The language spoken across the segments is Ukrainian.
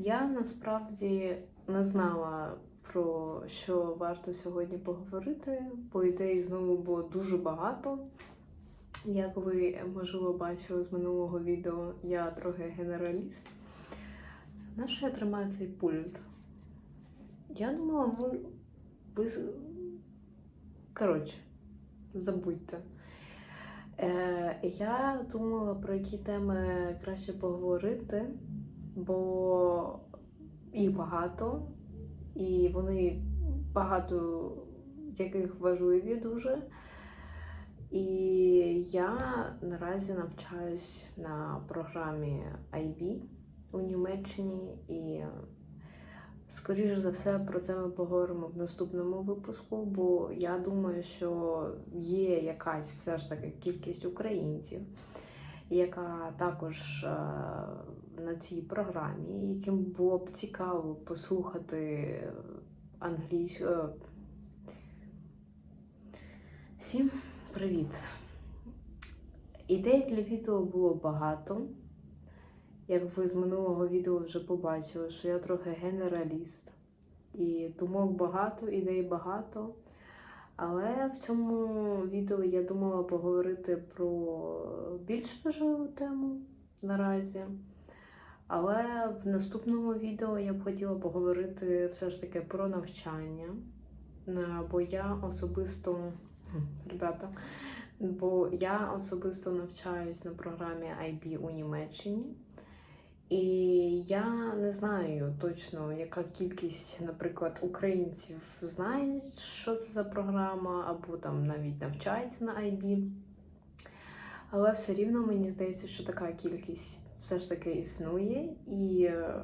Я насправді не знала про що варто сьогодні поговорити. По ідеї, знову було дуже багато. Як ви, можливо, бачили з минулого відео, я трохи генераліст. На що я тримаю цей пульт? Я думала, ви. ви... Коротше, забудьте. Е, я думала, про які теми краще поговорити, бо їх багато, і вони багато яких важливі дуже. І я наразі навчаюсь на програмі IB у Німеччині, і скоріш за все про це ми поговоримо в наступному випуску, бо я думаю, що є якась все ж таки кількість українців, яка також е, на цій програмі, яким було б цікаво послухати англійську. Всім привіт! Ідей для відео було багато. Як ви з минулого відео вже побачили, що я трохи генераліст. І думок багато, ідей багато. Але в цьому відео я думала поговорити про більш важливу тему наразі. Але в наступному відео я б хотіла поговорити все ж таки про навчання. Е, Бо я особисто, ребята, бо я особисто навчаюсь на програмі IB у Німеччині. І я не знаю точно, яка кількість, наприклад, українців знає, що це за програма, або там навіть навчається на IB. Але все рівно мені здається, що така кількість все ж таки існує, і е,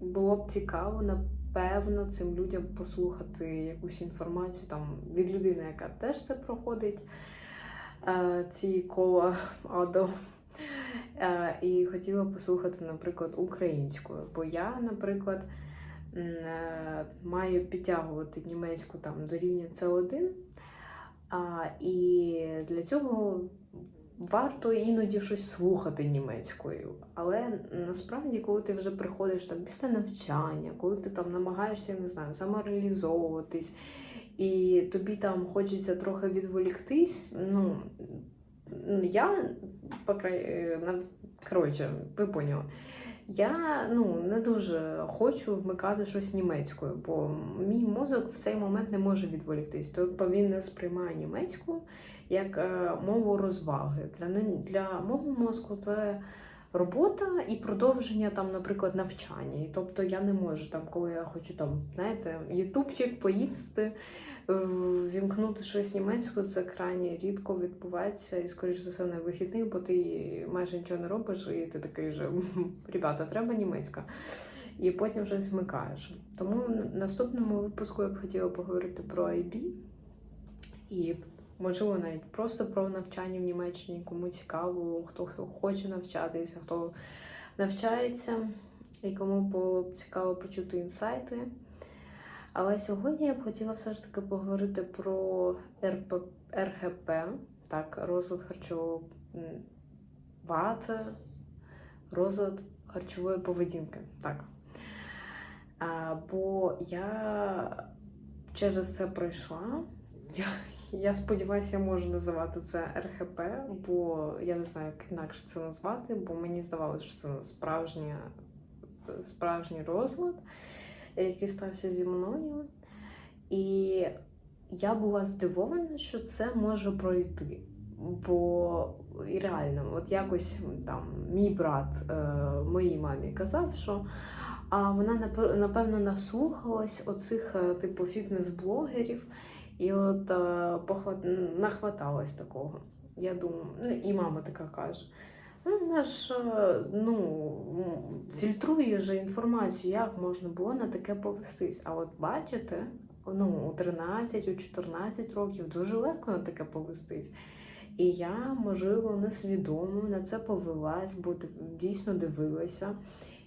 було б цікаво, напевно, цим людям послухати якусь інформацію там від людини, яка теж це проходить, е, ці кола АДО. Е, І хотіла послухати, наприклад, українською. Бо я, наприклад, е, маю підтягувати німецьку там до рівня С1. І для цього варто іноді щось слухати німецькою. Але насправді, коли ти вже приходиш там після навчання, коли ти там намагаєшся, не знаю, самореалізовуватись, і тобі там хочеться трохи відволіктись, ну. Ну, я, на- коротше, ви поняли. Я ну, не дуже хочу вмикати щось німецькою, бо мій мозок в цей момент не може відволіктись. Тобто він не сприймає німецьку як е, мову розваги. Для, для мого мозку це робота і продовження, там, наприклад, навчання. Тобто я не можу, там, коли я хочу там, знаєте, ютубчик поїсти, вімкнути щось німецькою, це крайні рідко відбувається, і, скоріш за все, на вихідних, бо ти майже нічого не робиш, і ти такий вже ребята, треба німецька. І потім щось вмикаєш. Тому в наступному випуску я б хотіла поговорити про IB і можливо навіть просто про навчання в Німеччині, кому цікаво, хто хоче навчатися, хто навчається і кому було б цікаво почути інсайти. Але сьогодні я б хотіла все ж таки поговорити про РП, РГП, так, розлад харчового м, вати, розлад харчової поведінки. Так. А, бо я через це пройшла. Я, я сподіваюся, я можу називати це РГП, бо я не знаю, як інакше це назвати, бо мені здавалося, що це справжня, справжній розлад, який стався зі мною. І я була здивована, що це може пройти. Бо і реально, от якось там мій брат е, моїй мамі казав, що а вона напевно наслухалась оцих е, типу фітнес-блогерів, і от е, похват- нахваталась такого. Я думаю, ну, і мама така каже. Вона ж е, ну, фільтрує же інформацію, як можна було на таке повестись. А от бачите, ну, у 13, у 14 років дуже легко на таке повестись. І я, можливо, несвідомо на це повелась, бо дійсно дивилася.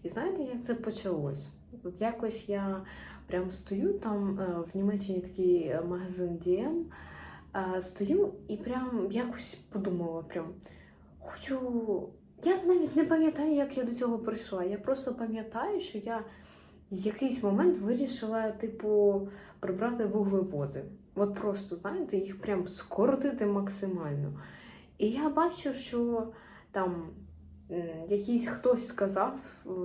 І знаєте, як це почалось? От якось я прям стою там е, в Німеччині такий е, магазин е, стою і прям якось подумала, прям хочу я навіть не пам'ятаю, як я до цього прийшла. Я просто пам'ятаю, що я в якийсь момент вирішила, типу, прибрати вуглеводи. От просто, знаєте, їх прям скоротити максимально. І я бачу, що там якийсь хтось сказав,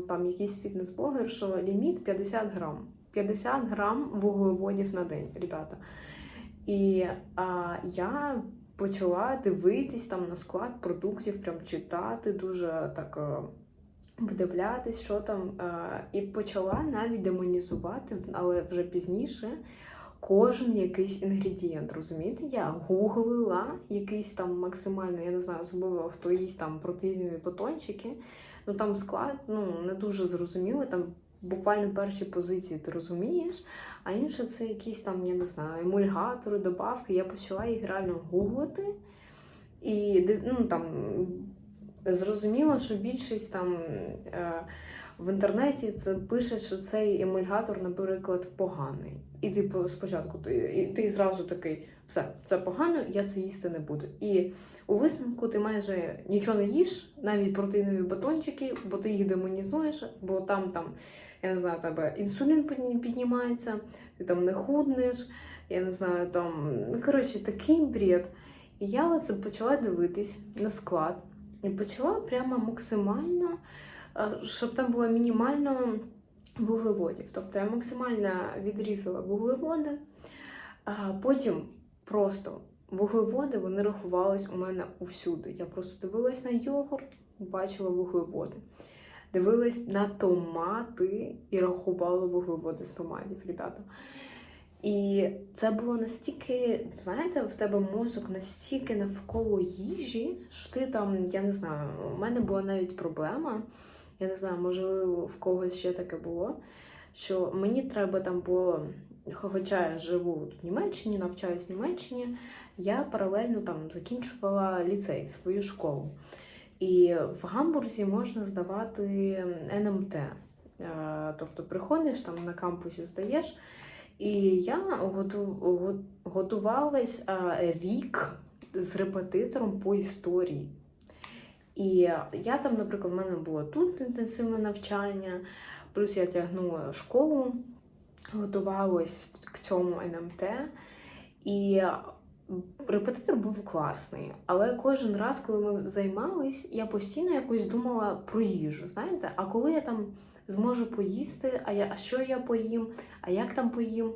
там якийсь фітнес-блогер, що ліміт 50 грам. 50 грам вуглеводів на день, ребята. І а, я почала дивитись там на склад продуктів, прям читати, дуже так е, вдивлятись, що там. е, І почала навіть демонізувати, але вже пізніше. Кожен якийсь інгредієнт, розумієте? Я гуглила якийсь там максимально, я не знаю, особливо хто їсть там протеїнові батончики. Ну там склад ну, не дуже зрозумілий, там буквально перші позиції ти розумієш, а інше це якісь там, я не знаю, емульгатори, добавки. Я почала їх реально гуглити. І ну, там, зрозуміло, що більшість там е, в інтернеті це пише, що цей емульгатор, наприклад, поганий. І типу, спочатку ти, і ти зразу такий, все, це погано, я це їсти не буду. І у висновку ти майже нічого не їш, навіть протеїнові батончики, бо ти їх демонізуєш, бо там, там я не знаю, тебе інсулін піднімається, ти там не худнеш, я не знаю, там, ну, коротше, такий бред. І я оце почала дивитись на склад і почала прямо максимально, е, щоб там було мінімально вуглеводів. Тобто я максимально відрізала вуглеводи, а потім просто вуглеводи вони рахувались у мене усюди. Я просто дивилась на йогурт, бачила вуглеводи. Дивилась на томати і рахувала вуглеводи з томатів, ребята. І це було настільки, знаєте, в тебе мозок настільки навколо їжі, що ти там, я не знаю, у мене була навіть проблема. Я не знаю, можливо, в когось ще таке було. Що мені треба там було, хоча я живу в Німеччині, навчаюсь в Німеччині, я паралельно там закінчувала ліцей, свою школу. І в Гамбурзі можна здавати НМТ. Е, Тобто приходиш там на кампусі, здаєш. І я готувалась рік з репетитором по історії. І я там, наприклад, в мене було тут інтенсивне навчання, плюс я тягнула школу, готувалась к цьому НМТ. І репетитор був класний, але кожен раз, коли ми займались, я постійно якось думала про їжу. Знаєте, а коли я там зможу поїсти, а я а що я поїм, а як там поїм,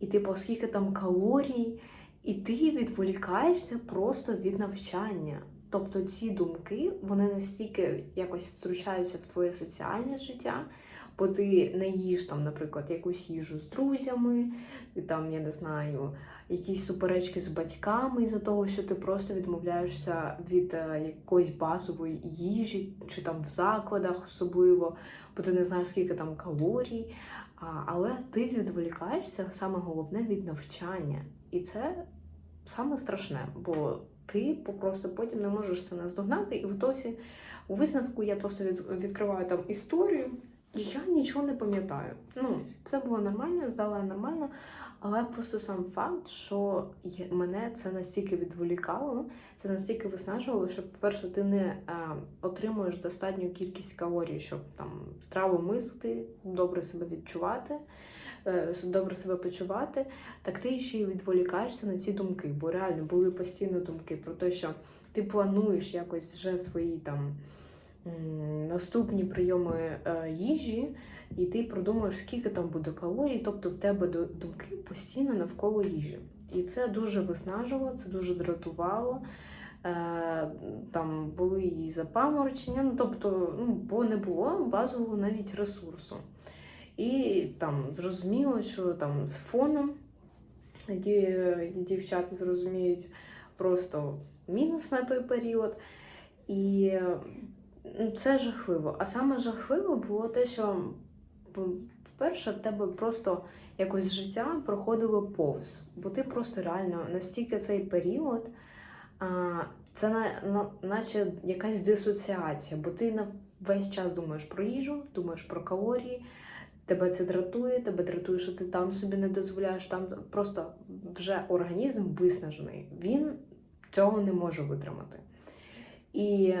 і типу, скільки там калорій, і ти відволікаєшся просто від навчання. Тобто ці думки вони настільки якось втручаються в твоє соціальне життя, бо ти не їш там, наприклад, якусь їжу з друзями, і там, я не знаю, якісь суперечки з батьками із-за того, що ти просто відмовляєшся від е, якоїсь базової їжі, чи там в закладах особливо, бо ти не знаєш, скільки там калорій. Але ти відволікаєшся саме головне від навчання. І це саме страшне, бо ти просто потім не можеш це наздогнати. І в ітоці, у висновку я просто від, відкриваю там історію, я нічого не пам'ятаю. Ну, це було нормально, здала я нормально. Але просто сам факт, що мене це настільки відволікало, це настільки виснажувало, що, по-перше, ти не е, отримуєш достатню кількість калорій, щоб там здраво мислити, добре себе відчувати, е, добре себе почувати, так ти ще й відволікаєшся на ці думки, бо реально були постійно думки про те, що ти плануєш якось вже свої там наступні прийоми е, їжі, і ти продумуєш, скільки там буде калорій, тобто в тебе думки постійно навколо їжі. І це дуже виснажувало, це дуже дратувало. Е, Там були і запаморочення, ну тобто, ну, бо не було базового навіть ресурсу. І там зрозуміло, що там з фоном ді- дівчата зрозуміють просто мінус на той період. І це жахливо. А саме жахливо було те, що, по-перше, в тебе просто якось життя проходило повз, бо ти просто реально настільки цей період, це на, на, наче якась дисоціація, бо ти на весь час думаєш про їжу, думаєш про калорії, тебе це дратує, тебе дратує, що ти там собі не дозволяєш, там просто вже організм виснажений. Він цього не може витримати. І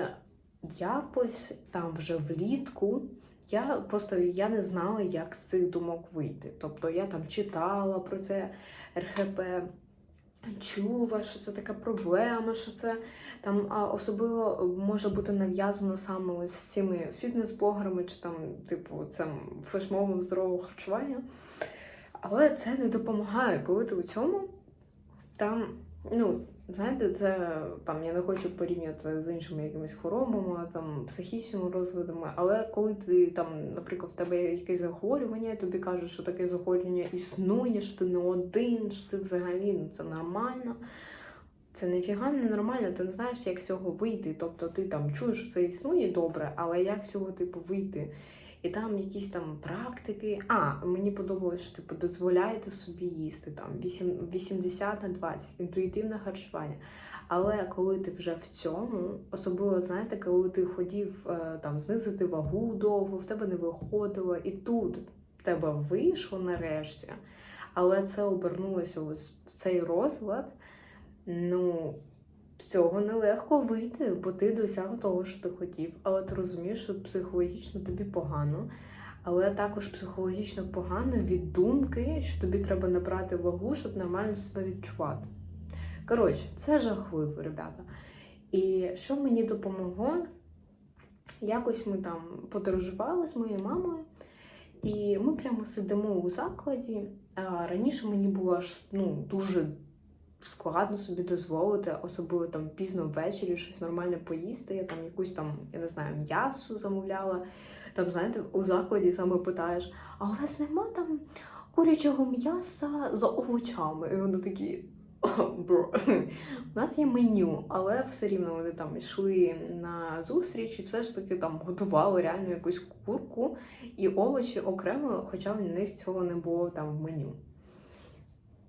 якось там вже влітку. Я просто я не знала, як з цих думок вийти. Тобто я там читала про це РХП, чула, що це така проблема, що це там особливо може бути нав'язано саме з цими фітнес-блогерами чи там, типу, цим флешмовим здорового харчування. Але це не допомагає, коли ти у цьому там, ну, знаєте, це там я не хочу порівнювати з іншими якимись хворобами, там психічними розладами, але коли ти там, наприклад, в тебе є якесь захворювання, тобі кажуть, що таке захворювання існує, що ти не один, що ти взагалі ну, це нормально. Це ніфіга не нормально, ти не знаєш, як з цього вийти. Тобто ти там чуєш, що це існує добре, але як з цього типу вийти? І там якісь там практики. А, мені подобалось, що типу дозволяєте собі їсти там 8, 80 на 20, інтуїтивне харчування. Але коли ти вже в цьому, особливо знаєте, коли ти хотів е, там знизити вагу довго, в тебе не виходило, і тут в тебе вийшло нарешті, але це обернулося ось в цей розлад. Ну, з цього нелегко вийти, бо ти досяг того, що ти хотів, але ти розумієш, що психологічно тобі погано. Але також психологічно погано від думки, що тобі треба набрати вагу, щоб нормально себе відчувати. Коротше, це жахливо, ребята. І що мені допомогло? Якось ми там подорожували з моєю мамою, і ми прямо сидимо у закладі. А раніше мені було аж ну, дуже складно собі дозволити, особливо там пізно ввечері щось нормальне поїсти. Я там якусь там, я не знаю, м'ясо замовляла. Там, знаєте, у закладі саме питаєш, а у вас нема там курячого м'яса з овочами? І вони такі. Бро, у нас є меню, але все рівно вони там йшли на зустріч і все ж таки там готували реально якусь курку і овочі окремо, хоча в них цього не було там в меню.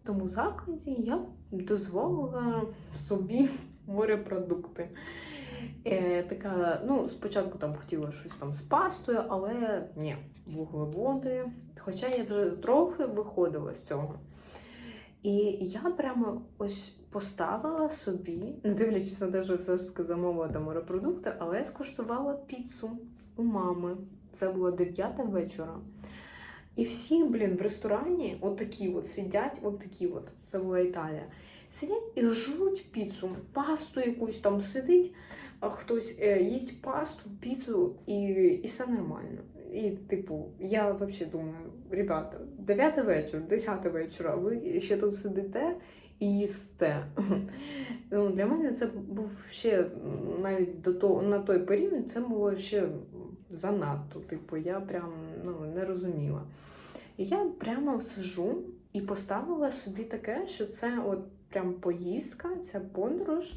Тому закладі я дозволила собі морепродукти. Е, така, ну, спочатку там хотіла щось там з пастою, але ні, вуглеводи. Хоча я вже трохи виходила з цього. І я прямо ось поставила собі, не дивлячись на те, що все ж таки замовила там морепродукти, але я скуштувала піцу у мами. Це було 9 вечора. І всі, блін, в ресторані такі от сидять, от такі от, це була Італія. Сидять і жруть піцу, пасту якусь там сидить, а хтось їсть пасту, піцу і, і все нормально. І, типу, я взагалі думаю, ребята, 9 вечора, 10 вечора, ви ще тут сидите і їсте. Ну, Для мене це був ще навіть до того, на той період це було ще занадто. Типу, я прям ну, не розуміла. І я прямо сижу і поставила собі таке, що це от прям поїздка, ця подорож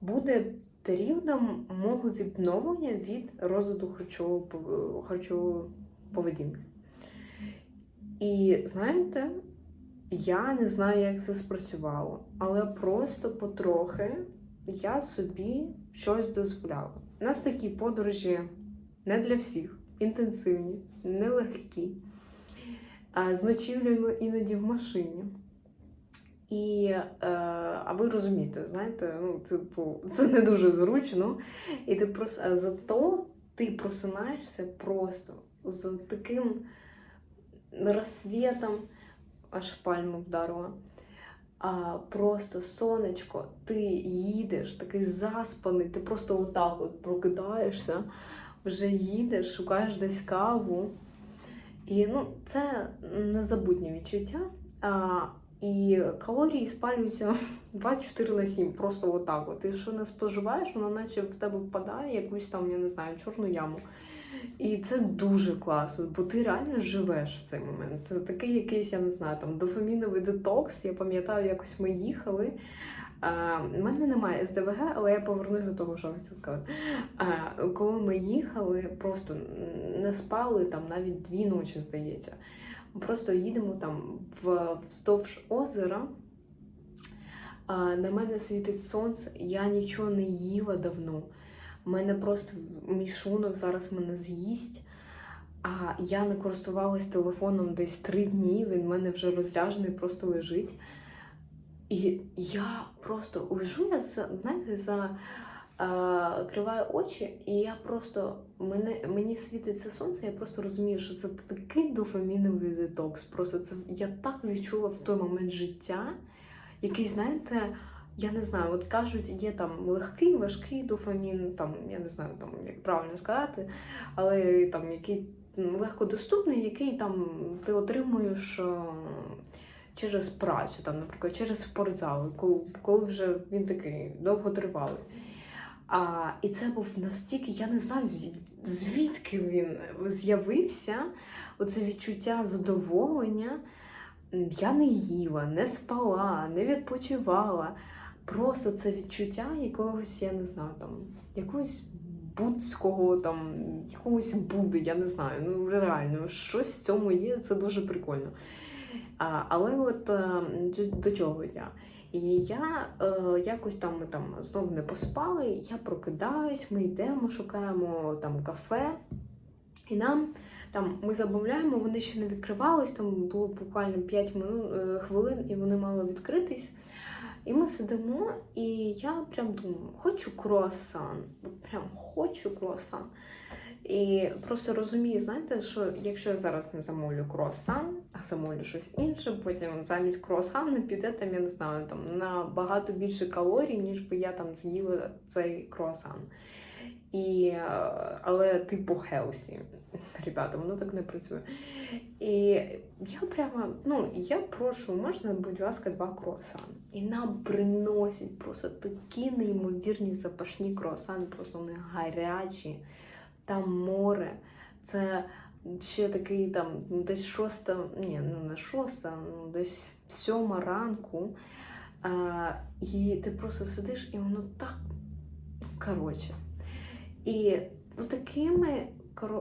буде періодом мого відновлення від розладу харчового поведінки. І знаєте, я не знаю, як це спрацювало, але просто потрохи я собі щось дозволяла. У нас такі подорожі не для всіх, інтенсивні, нелегкі. З ночівлями іноді в машині. І, е, а ви розумієте, знаєте, ну, типу, це не дуже зручно. І ти прос... зато ти просинаєшся просто з таким розсвітом, аж пальму вдарила. А Просто сонечко, ти їдеш, такий заспаний, ти просто отак от прокидаєшся, вже їдеш, шукаєш десь каву. І ну, це незабутнє відчуття. А, І калорії спалюються 24 на 7, просто отак. от. Ти що не споживаєш, воно наче в тебе впадає якусь там, я не знаю, чорну яму. І це дуже класно, бо ти реально живеш в цей момент. Це такий якийсь, я не знаю, там дофаміновий детокс. Я пам'ятаю, якось ми їхали. У мене немає СДВГ, але я повернусь до того, що я хотіла сказати. А, Коли ми їхали, просто не спали там навіть дві ночі, здається. Ми просто їдемо там вздовж озера. А, На мене світить сонце, я нічого не їла давно. У мене просто мішунок зараз мене з'їсть. А я не користувалась телефоном десь три дні. Він в мене вже розряджений, просто лежить. І я просто лежу я знаєте, за Криваю очі, і я просто мене мені світиться сонце. Я просто розумію, що це такий дофаміновий детокс. Просто це я так відчула в той момент життя, який, знаєте, я не знаю, от кажуть, є там легкий, важкий дофамін, там я не знаю, там як правильно сказати, але там який легкодоступний, який там ти отримуєш е, через працю, там, наприклад, через спортзал, коли, коли вже він такий довготривалий. А, І це був настільки, я не знаю, звідки він з'явився. Оце відчуття задоволення. Я не їла, не спала, не відпочивала. Просто це відчуття якогось, я не знаю, там, якогось будського, там, якогось буди, я не знаю. Ну, реально, щось в цьому є, це дуже прикольно. Але от е, до чого я? І я е, якось там ми там знову не поспали, я прокидаюсь, ми йдемо, шукаємо там кафе, і нам там ми замовляємо, вони ще не відкривались, там було буквально 5 минут, е, хвилин, і вони мали відкритись. І ми сидимо, і я прям думаю, хочу круасан. Прям хочу круасан. І просто розумію, знаєте, що якщо я зараз не замовлю круасан, а замовлю щось інше, потім замість круасану піде там, я не знаю, там на багато більше калорій, ніж би я там з'їла цей круасан. І, е, Але типу хелсі. Ребята, воно так не працює. І я прямо, ну, я прошу, можна, будь ласка, два круасани. І нам приносять просто такі неймовірні запашні круасани, просто вони гарячі там море. Це ще такий там десь шоста, ні, ну не шоста, ну десь сьома ранку. А, І ти просто сидиш, і воно так коротше. І такими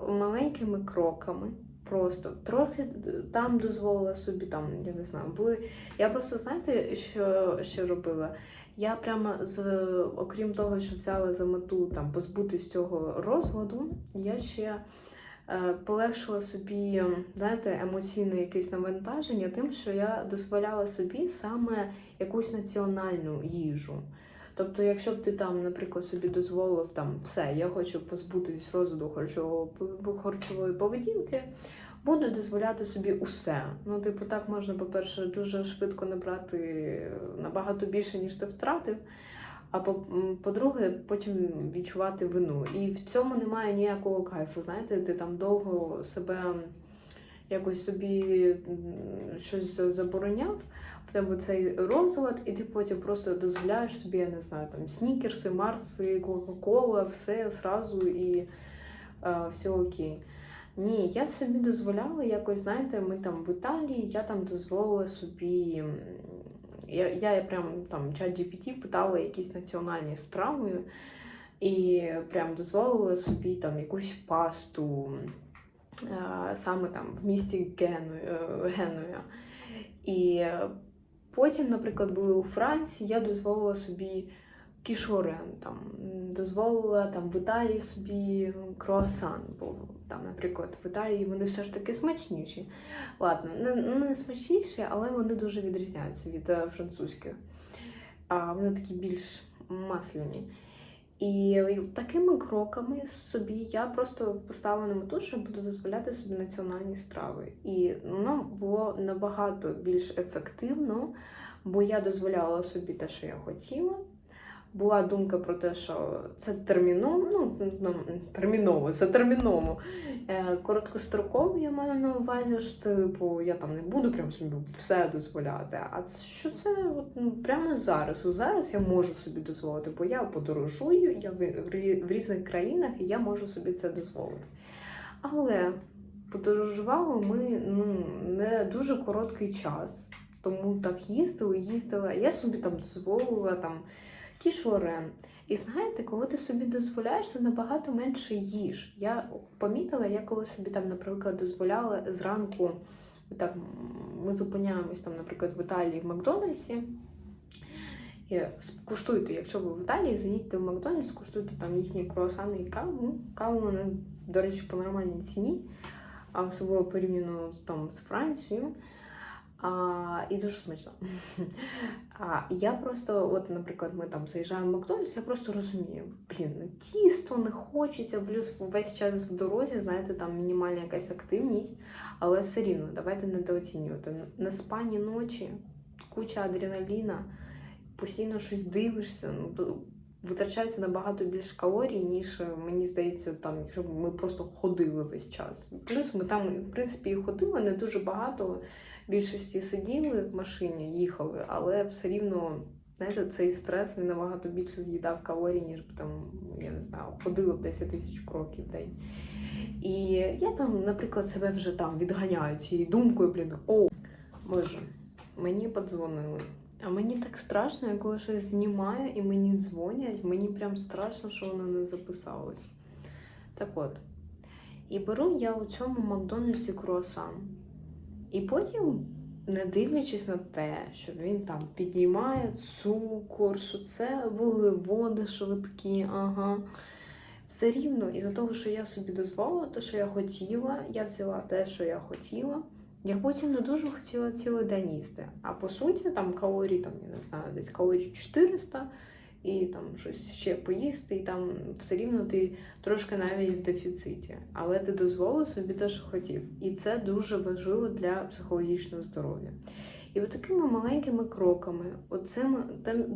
маленькими кроками. Просто трохи там дозволила собі, там, я не знаю, були. Я просто знаєте, що що робила? Я прямо з окрім того, що взяла за мету там позбутись цього розладу, я ще е, полегшила собі, знаєте, емоційне якесь навантаження, тим, що я дозволяла собі саме якусь національну їжу. Тобто, якщо б ти там, наприклад, собі дозволив там все, я хочу позбутись розладу харчової поведінки буду дозволяти собі усе. Ну, типу, так можна, по-перше, дуже швидко набрати набагато більше, ніж ти втратив. А по-друге, потім відчувати вину. І в цьому немає ніякого кайфу. Знаєте, ти там довго себе якось собі щось забороняв, в тебе цей розлад, і ти потім просто дозволяєш собі, я не знаю, там снікерси, марси, кока-кола, все зразу і е, все окей. Ні, я собі дозволяла якось, знаєте, ми там в Італії, я там дозволила собі. Я я прям там чат GPT питала якісь національні страви і прям дозволила собі там якусь пасту саме там в місті Генуя. І потім, наприклад, були у Франції, я дозволила собі кішорен, там, дозволила там в Італії собі круасан. Бо там, наприклад, в Італії вони все ж таки смачніші. Ладно, не, не смачніші, але вони дуже відрізняються від е, французьких. А Вони такі більш масляні. І такими кроками собі я просто поставила на мету, що буду дозволяти собі національні страви. І воно було набагато більш ефективно, бо я дозволяла собі те, що я хотіла була думка про те, що це терміново, ну, ну терміново, це терміново. Е, короткостроково я маю на увазі, що типу, я там не буду прям собі все дозволяти. А що це от, ну, прямо зараз? Зараз я можу собі дозволити, бо я подорожую, я в різних країнах і я можу собі це дозволити. Але подорожували ми ну, не дуже короткий час. Тому так їздили, їздила. Я собі там дозволила там кішорен. І знаєте, коли ти собі дозволяєш, ти набагато менше їж. Я помітила, я коли собі там, наприклад, дозволяла зранку, так, ми зупиняємось там, наприклад, в Італії в Макдональдсі. І Куштуйте, якщо ви в Італії, заїдьте в Макдональдс, куштуйте там їхні круасани і каву. Каву вони, до речі, по нормальній ціні, а особливо порівняно з там з Францією. А, і дуже смачно. А я просто, от, наприклад, ми там заїжджаємо в Макдональдс, я просто розумію, блін, ну тісто не хочеться, плюс весь час в дорозі, знаєте, там мінімальна якась активність, але все рівно, давайте недооцінювати. На спані ночі, куча адреналіна, постійно щось дивишся, ну, витрачається набагато більше калорій, ніж мені здається, там, якщо ми просто ходили весь час. Плюс ми там, в принципі, і ходили не дуже багато більшості сиділи в машині, їхали, але все рівно, знаєте, цей стрес він набагато більше з'їдав калорій, ніж там, я не знаю, ходила 10 тисяч кроків в день. І я там, наприклад, себе вже там відганяю цією думкою, блін, о, боже, мені подзвонили. А мені так страшно, я коли щось знімаю і мені дзвонять, мені прям страшно, що воно не записалось. Так от. І беру я у цьому Макдональдсі круасан. І потім, не дивлячись на те, що він там підіймає цукор, що це вуглеводи швидкі, ага. Все рівно, із-за того, що я собі дозволила, те, що я хотіла, я взяла те, що я хотіла. Я потім не дуже хотіла цілий день їсти. А по суті, там калорій, там, я не знаю, десь калорій 400, і там щось ще поїсти, і там все рівно ти трошки навіть в дефіциті. Але ти дозволив собі те, що хотів. І це дуже важливо для психологічного здоров'я. І от такими маленькими кроками, оцим,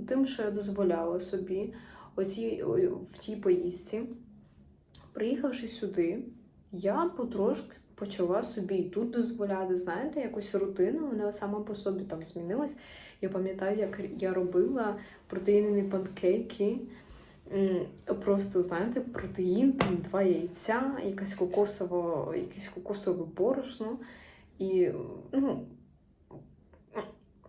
тим, що я дозволяла собі оці, в тій поїздці, приїхавши сюди, я потрошки почала собі і тут дозволяти, знаєте, якусь рутину, вона сама по собі там змінилась. Я пам'ятаю, як я робила протеїнові панкейки. Просто, знаєте, протеїн, там два яйця, якась кокосово, якесь кокосове борошно. І ну,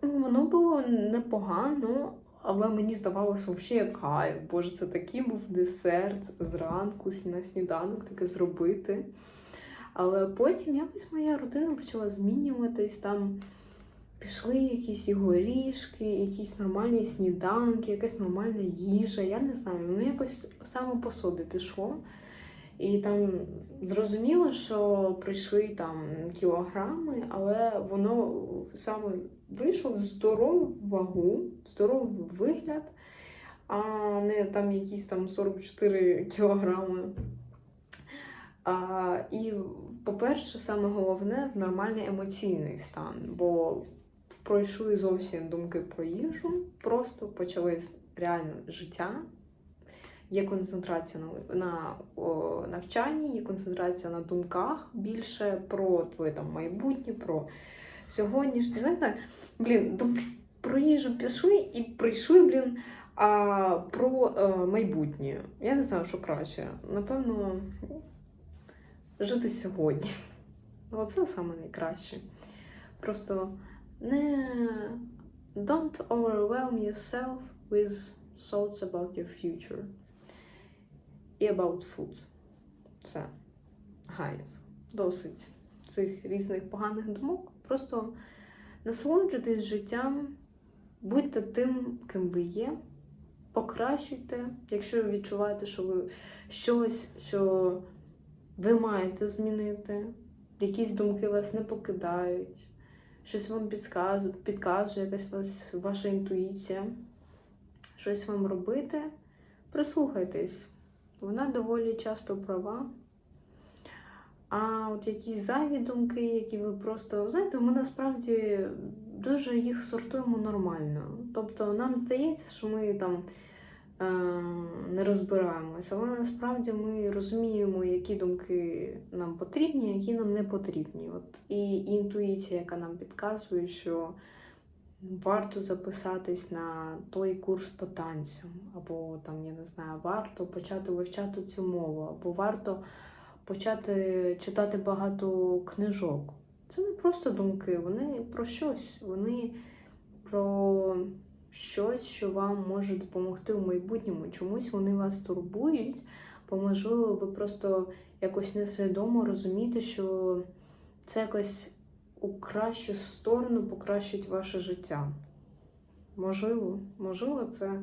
воно було непогано, але мені здавалося взагалі кайф. Боже, це такий був десерт зранку на сніданок таке зробити. Але потім якось моя рутина почала змінюватись. Там пішли якісь і горішки, якісь нормальні сніданки, якась нормальна їжа. Я не знаю, воно якось саме по собі пішло. І там зрозуміло, що прийшли там кілограми, але воно саме вийшло в здорову вагу, в здоровий вигляд, а не там якісь там 44 кілограми. А, І, по-перше, саме головне нормальний емоційний стан, бо пройшли зовсім думки про їжу, просто почалось реально життя. Є концентрація на на о, навчанні, є концентрація на думках більше про твоє там майбутнє, про сьогоднішнє. Знаєте, блін, думки про їжу пішли і прийшли, блін, а, про а, майбутнє. Я не знаю, що краще. Напевно, жити сьогодні. Оце найкраще. Просто не don't overwhelm yourself with thoughts about your future. І about food. Все. Гайс. Досить цих різних поганих думок. Просто насолоджуйтесь життям, будьте тим, ким ви є, покращуйте, якщо ви відчуваєте, що ви щось, що ви маєте змінити, якісь думки вас не покидають, щось вам підказує, підказує якась вас, ваша інтуїція, щось вам робити, прислухайтесь. Вона доволі часто права. А от якісь зайві думки, які ви просто, знаєте, ми насправді дуже їх сортуємо нормально. Тобто нам здається, що ми там не розбираємося, але насправді ми розуміємо, які думки нам потрібні, які нам не потрібні. От І інтуїція, яка нам підказує, що варто записатись на той курс по танцям, або там, я не знаю, варто почати вивчати цю мову, або варто почати читати багато книжок. Це не просто думки, вони про щось, вони про щось, що вам може допомогти в майбутньому. Чомусь вони вас турбують, бо, можливо, ви просто якось несвідомо розумієте, що це якось у кращу сторону покращить ваше життя. Можливо, можливо, це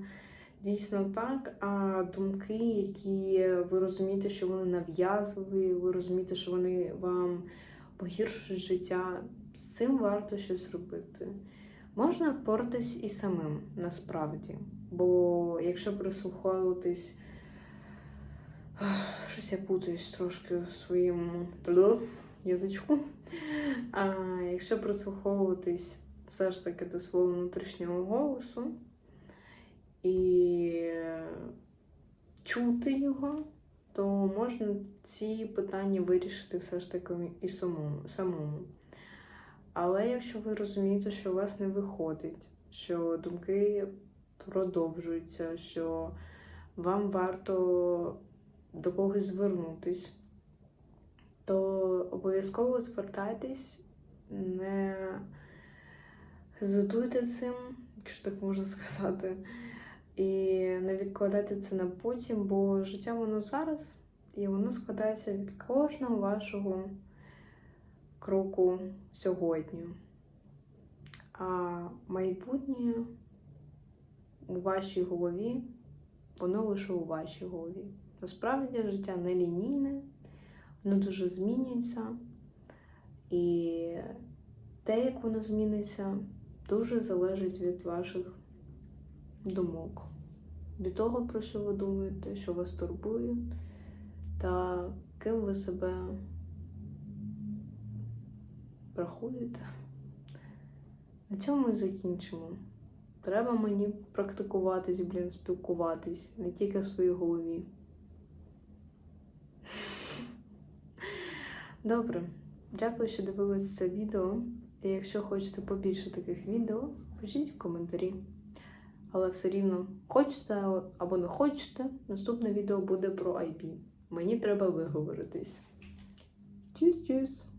дійсно так. А думки, які ви розумієте, що вони нав'язливі, ви розумієте, що вони вам погіршують життя. З цим варто щось робити. Можна впоратись і самим насправді. Бо якщо прислуховуватись, щось я путаюсь трошки у своєму язичку. А якщо прислуховуватись все ж таки до свого внутрішнього голосу і чути його, то можна ці питання вирішити все ж таки і самому. Але якщо ви розумієте, що у вас не виходить, що думки продовжуються, що вам варто до когось звернутись, то обов'язково звертайтесь, не хезитуйте цим, якщо так можна сказати, і не відкладайте це на потім, бо життя воно зараз, і воно складається від кожного вашого кроку сьогодні. А майбутнє у вашій голові, воно лише у вашій голові. Насправді життя не лінійне, воно дуже змінюється. І те, як воно зміниться, дуже залежить від ваших думок, від того, про що ви думаєте, що вас турбує, та ким ви себе рахуєте. На цьому і закінчимо. Треба мені практикуватись, блін, спілкуватись, не тільки в своїй голові. Добре, дякую, що дивились це відео. І якщо хочете побільше таких відео, пишіть в коментарі. Але все рівно хочете або не хочете, наступне відео буде про IP. Мені треба виговоритись. Тюс-тюс!